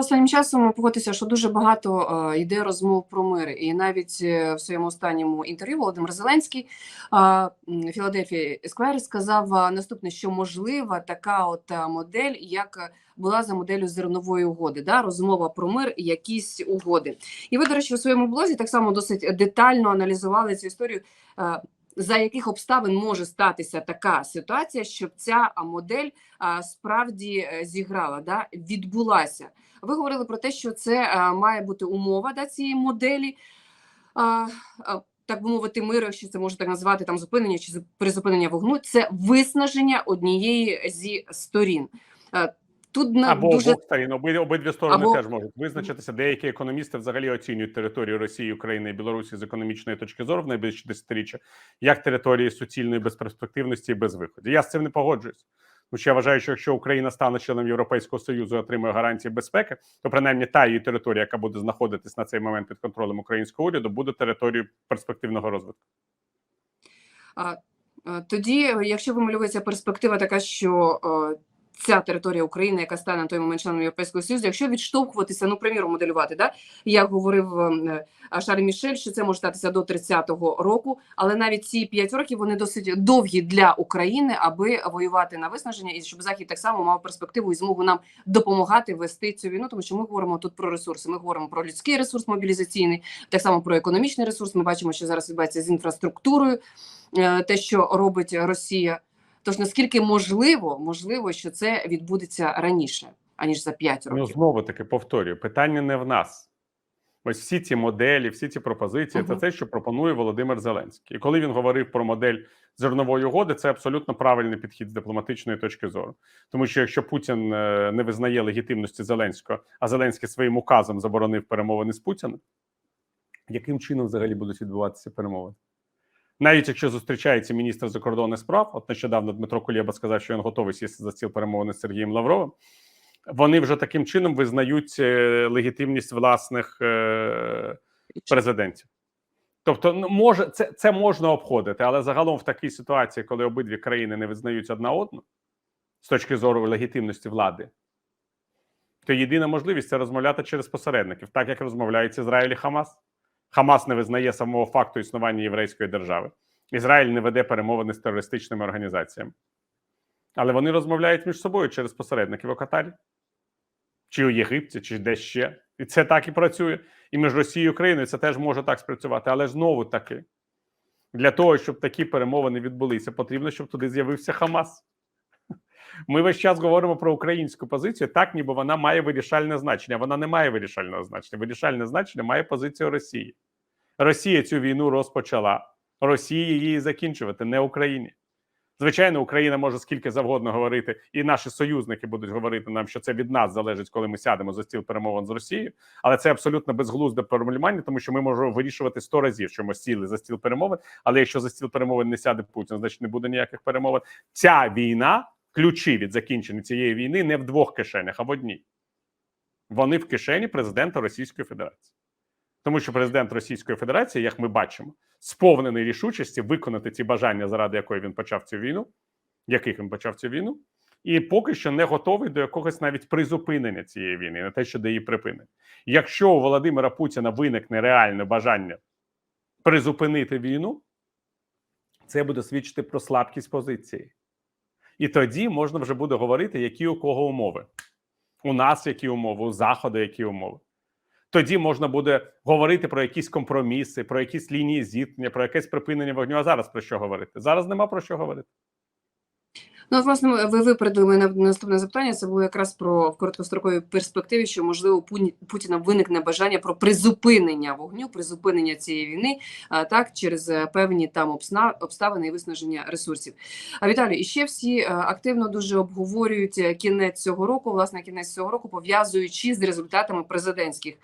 останнім часом погодьтеся, що дуже багато е, йде розмов про мир, і навіть е, в своєму останньому інтерв'ю Володимир Зеленський е, Філадельфія Есквайр сказав е, наступне, що можлива така от е, модель, як була за моделлю зернової угоди, да, розмова про мир, якісь угоди. І ви, до речі, у своєму блозі так само досить детально аналізували цю історію. е, За яких обставин може статися така ситуація, щоб ця модель справді зіграла, да, відбулася. Ви говорили про те, що це має бути умова да, цієї моделі, так би мовити, миру, якщо це можна так назвати, там зупинення чи зуп- призупинення вогню, це виснаження однієї зі сторін. Е, Тут на Або дуже обох сторін, оби, обидві сторони Або- теж можуть визначитися. Деякі економісти взагалі оцінюють територію Росії, України і Білорусі з економічної точки зору в найближчі десятиріччя як території суцільної безперспективності і безвиходу. Я з цим не погоджуюсь. Що я вважаю, що якщо Україна стане членом Європейського союзу і отримує гарантії безпеки, то принаймні та її територія, яка буде знаходитись на цей момент під контролем українського уряду, буде територією перспективного розвитку. А, Тоді, якщо вималюється перспектива така, що ця територія України, яка стане на той момент членом Європейського Союзу, якщо відштовхуватися, ну, приміром, моделювати, да? як говорив е, Шарль Мішель, що це може статися до 30-го року, але навіть ці 5 років вони досить довгі для України, аби воювати на виснаження, і щоб Захід так само мав перспективу і змогу нам допомагати вести цю війну, тому що ми говоримо тут про ресурси. Ми говоримо про людський ресурс мобілізаційний, так само про економічний ресурс. Ми бачимо, що зараз відбувається з інфраструктурою, е, те, що робить Росія. Тож наскільки можливо, можливо, що це відбудеться раніше, аніж за 5 Ну років. знову таки повторюю: питання не в нас. Ось всі ці моделі, всі ці пропозиції це те, що пропонує Володимир Зеленський. І коли він говорив про модель зернової угоди, це абсолютно правильний підхід з дипломатичної точки зору. Тому що якщо Путін е, не визнає легітимності Зеленського, а Зеленський своїм указом заборонив перемовини з Путіним, яким чином взагалі будуть відбуватися перемовини? Навіть якщо зустрічається міністр закордонних справ, от нещодавно Дмитро Кулєба сказав, що він готовий сісти за стіл перемовини з Сергієм Лавровим. Вони вже таким чином визнають е, легітимність власних е, президентів. Тобто, ну, може, це, це можна обходити, але загалом в такій ситуації, коли обидві країни не визнають одна одну з точки зору легітимності влади, то єдина можливість це розмовляти через посередників, так як розмовляють Ізраїль і Хамас. Хамас не визнає самого факту існування єврейської держави. Ізраїль не веде перемовини з терористичними організаціями. Але вони розмовляють між собою через посередників у Катарі, чи у Єгипті, чи десь ще. І це так і працює. І між Росією і Україною це теж може так спрацювати. Але знову таки, для того, щоб такі перемовини відбулися, потрібно, щоб туди з'явився Хамас. Ми весь час говоримо про українську позицію, так ніби вона має вирішальне значення. Вона не має вирішального значення. Вирішальне значення має позиція Росії. Росія цю війну розпочала. Росії її закінчувати, не Україні. Звичайно, Україна може скільки завгодно говорити, і наші союзники будуть говорити нам, що це від нас залежить, коли ми сядемо за стіл перемовин з Росією. Але це абсолютно безглузде формулювання, тому що ми можемо вирішувати сто разів, що ми сіли за стіл перемовин. Але якщо за стіл перемовин не сяде Путін, значить не буде ніяких перемовин. Ця війна, ключі від закінчення цієї війни не в двох кишенях, а в одній. Вони в кишені президента Російської Федерації. Тому що президент Російської Федерації, як ми бачимо, сповнений рішучості виконати ці бажання, заради якої він почав цю війну, яких він почав цю війну, і поки що не готовий до якогось навіть призупинення цієї війни, не те, що до її припинення. Якщо у Володимира Путіна виникне реальне бажання призупинити війну, це буде свідчити про слабкість позиції. І тоді можна вже буде говорити, які у кого умови. У нас які умови, у Заходу які умови тоді можна буде говорити про якісь компроміси, про якісь лінії зіткнення, про якесь припинення вогню. А зараз про що говорити? Зараз нема про що говорити. Ну, от, власне, ви випередили мене на наступне запитання. Це було якраз про в короткостроковій перспективі, що можливо Путіна виникне бажання про призупинення вогню, призупинення цієї війни, а, так через е, певні там обставини і виснаження ресурсів. А Віталій, і ще всі е, активно дуже обговорюють е, кінець цього року, власне, кінець цього року, пов'язуючи з результатами президентських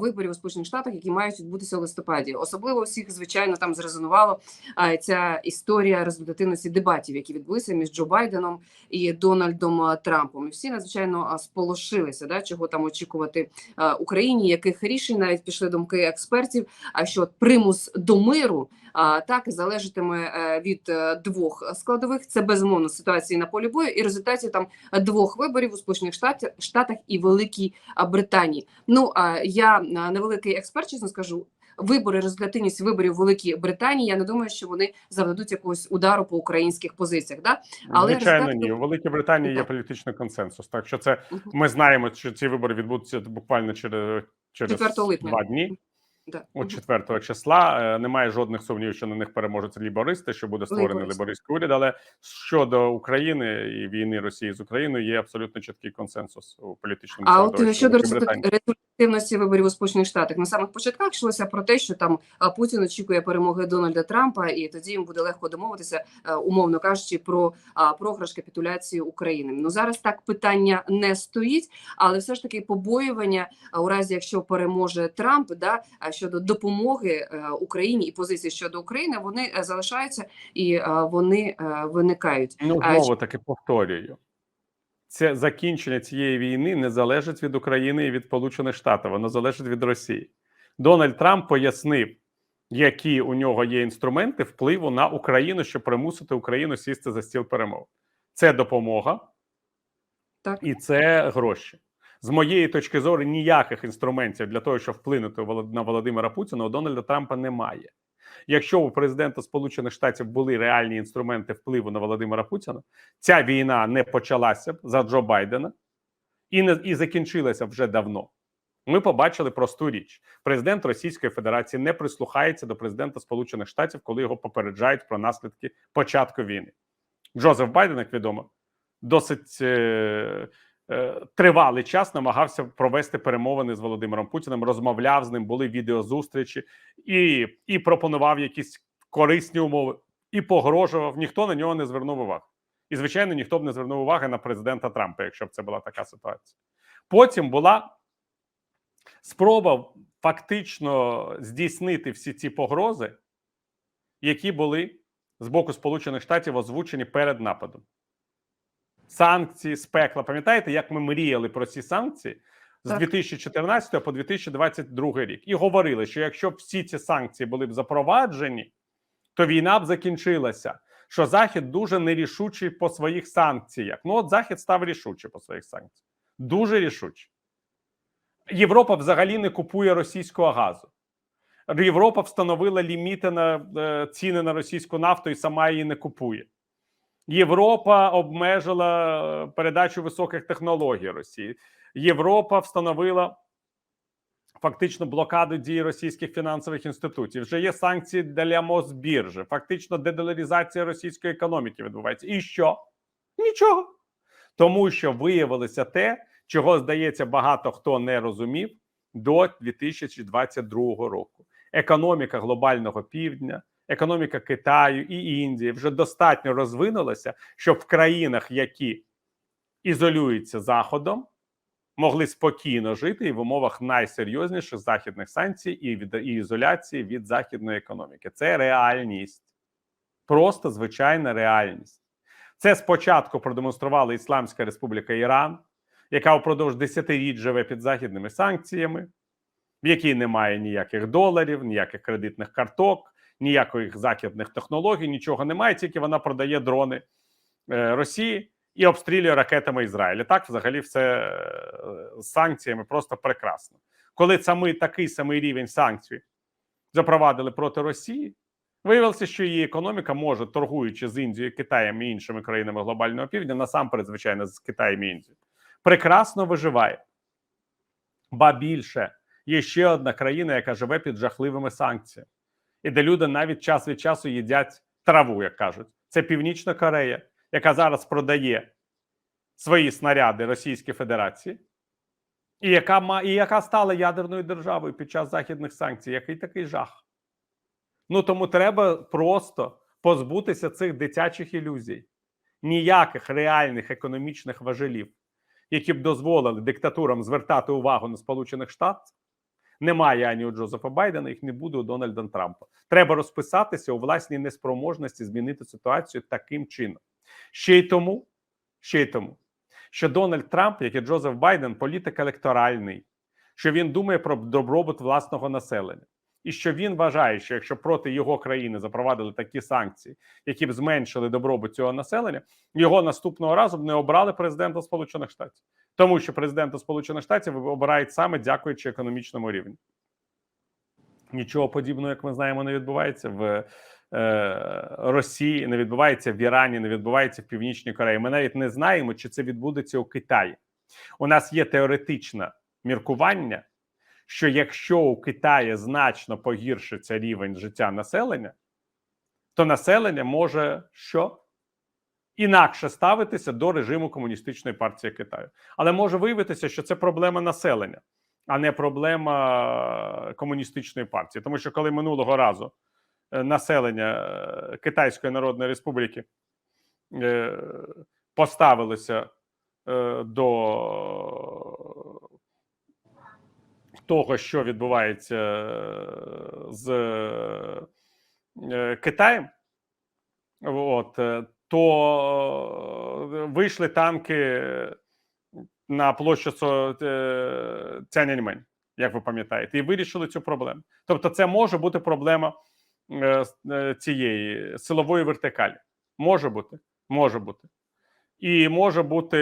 виборів у Сполучених Штатах, які мають відбутися у листопаді. Особливо всіх, звичайно, там зрезонувало а, ця історія результативності дебатів, які відбулися між Джо Байденом Байденом і Дональдом е, Трампом. І всі надзвичайно сполошилися, да, чого там очікувати е, Україні, яких рішень навіть пішли думки експертів. А що примус до миру а, так залежатиме е, від е, двох складових: це безумовно ситуації на полі бою і результатів там двох виборів у Сполучених Штатах Штатах і Великій Британії. Ну а я невеликий експерт, чесно скажу. Вибори, результативність виборів в Великій Британії. Я не думаю, що вони завдадуть якогось удару по українських позиціях. Да? Але Звичайно, результати- ні. У Великій Британії є політичний консенсус. Так що це ми знаємо, що ці вибори відбудуться буквально через, через 4 липня. два дні. Да. От 4 числа Е, немає жодних сумнівів, що на них переможуть лібористи, що буде створений лібористський уряд. Але щодо України і війни Росії з Україною є абсолютно чіткий консенсус у політичному А от щодо Великої Результативності виборів у Сполучених Штатах на самих початках йшлося про те, що там Путін очікує перемоги Дональда Трампа, і тоді їм буде легко домовитися, е, умовно кажучи, про програш капітуляції України. Ну зараз так питання не стоїть, але все ж таки побоювання у разі, якщо переможе Трамп, да щодо допомоги е, Україні і позиції щодо України, вони е, залишаються і вони виникають. Ну знову таки повторюю. Це закінчення цієї війни не залежить від України і від Сполучених Штатів, воно залежить від Росії. Дональд Трамп пояснив, які у нього є інструменти впливу на Україну, щоб примусити Україну сісти за стіл перемов. Це допомога Так. і це гроші. З моєї точки зору, ніяких інструментів для того, щоб вплинути на Володимира Путіна, у Дональда Трампа немає. Якщо у президента Сполучених Штатів були реальні інструменти впливу на Володимира Путіна, ця війна не почалася б за Джо Байдена і не і закінчилася вже давно. Ми побачили просту річ: президент Російської Федерації не прислухається до президента Сполучених Штатів, коли його попереджають про наслідки початку війни. Джозеф Байден, як відомо, досить е, тривалий час намагався провести перемовини з Володимиром Путіним, розмовляв з ним, були відеозустрічі і, і пропонував якісь корисні умови, і погрожував. Ніхто на нього не звернув уваги. І, звичайно, ніхто б не звернув уваги на президента Трампа, якщо б це була така ситуація. Потім була спроба фактично здійснити всі ці погрози, які були з боку Сполучених Штатів озвучені перед нападом. Санкції з пекла. Пам'ятаєте, як ми мріяли про ці санкції з Так. 2014 по 2022 рік і говорили, що якщо всі ці санкції були б запроваджені, то війна б закінчилася. Що Захід дуже нерішучий по своїх санкціях. Ну, от Захід став рішучий по своїх санкціях. Дуже рішучий. Європа взагалі не купує російського газу. Європа встановила ліміти на е, ціни на російську нафту і сама її не купує. Європа обмежила е, передачу високих технологій Росії. Європа встановила фактично блокаду дії російських фінансових інститутів. Вже є санкції для Мосбіржі. Фактично дедоларизація російської економіки відбувається. І що? Нічого. Тому що виявилося те, чого здається, багато хто не розумів до 2022 року. Економіка глобального півдня, економіка Китаю і Індії вже достатньо розвинулася, щоб в країнах, які ізолюються Заходом, могли спокійно жити і в умовах найсерйозніших західних санкцій і від і ізоляції від західної економіки. Це реальність, просто звичайна реальність. Це спочатку продемонструвала Ісламська Республіка Іран, яка впродовж десятиріч живе під західними санкціями, в якій немає ніяких доларів, ніяких кредитних карток, ніяких західних технологій, нічого немає, тільки вона продає дрони е, Росії і обстрілює ракетами Ізраїля. Так, взагалі, все е, з санкціями просто прекрасно. Коли саме такий самий рівень санкцій запровадили проти Росії, виявилося, що її економіка може, торгуючи з Індією, Китаєм і іншими країнами глобального півдня, насамперед, звичайно, з Китаєм і Індією, прекрасно виживає. Ба більше є ще одна країна, яка живе під жахливими санкціями, і де люди навіть час від часу їдять траву, як кажуть. Це Північна Корея, яка зараз продає свої снаряди Російській Федерації, і яка і яка стала ядерною державою під час західних санкцій. Який такий жах? Ну тому треба просто позбутися цих дитячих ілюзій, ніяких реальних економічних важелів, які б дозволили диктатурам звертати увагу на Сполучених Штатів. Немає ані у Джозефа Байдена, їх не буде у Дональда Трампа. Треба розписатися у власній неспроможності змінити ситуацію таким чином. Ще й тому, ще й тому, що Дональд Трамп, як і Джозеф Байден, політик електоральний, що він думає про добробут власного населення, і що він вважає, що якщо проти його країни запровадили такі санкції, які б зменшили добробут цього населення, його наступного разу б не обрали президента Сполучених Штатів, тому що президента Сполучених Штатів обирають саме дякуючи економічному рівню. Нічого подібного, як ми знаємо, не відбувається в е, Росії, не відбувається в Ірані, не відбувається в Північній Кореї. Ми навіть не знаємо, чи це відбудеться у Китаї. У нас є теоретичне міркування, що якщо у Китаї значно погіршиться рівень життя населення, то населення може що? Інакше ставитися до режиму комуністичної партії Китаю, але може виявитися, що це проблема населення, а не проблема комуністичної партії. Тому що коли минулого разу е, населення е, Китайської Народної Республіки е, поставилося до того, що відбувається е, з е, Китаєм, от, е, то вийшли танки на площу Цяньаньмень, як ви пам'ятаєте, і вирішили цю проблему. Тобто, це може бути проблема цієї силової вертикалі. Може бути, може бути. І може бути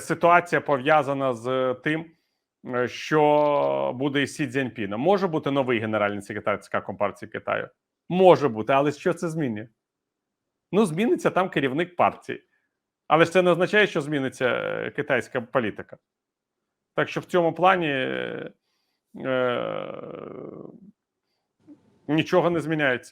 ситуація пов'язана з тим, е, що буде із Сі Цзіньпіном. Може бути новий генеральний секретар ЦК Компартії Китаю. Може бути, але що це змінює? Ну, зміниться там керівник партії. Але ж це не означає, що зміниться е, китайська політика. Так що в цьому плані е, е, нічого не зміняється.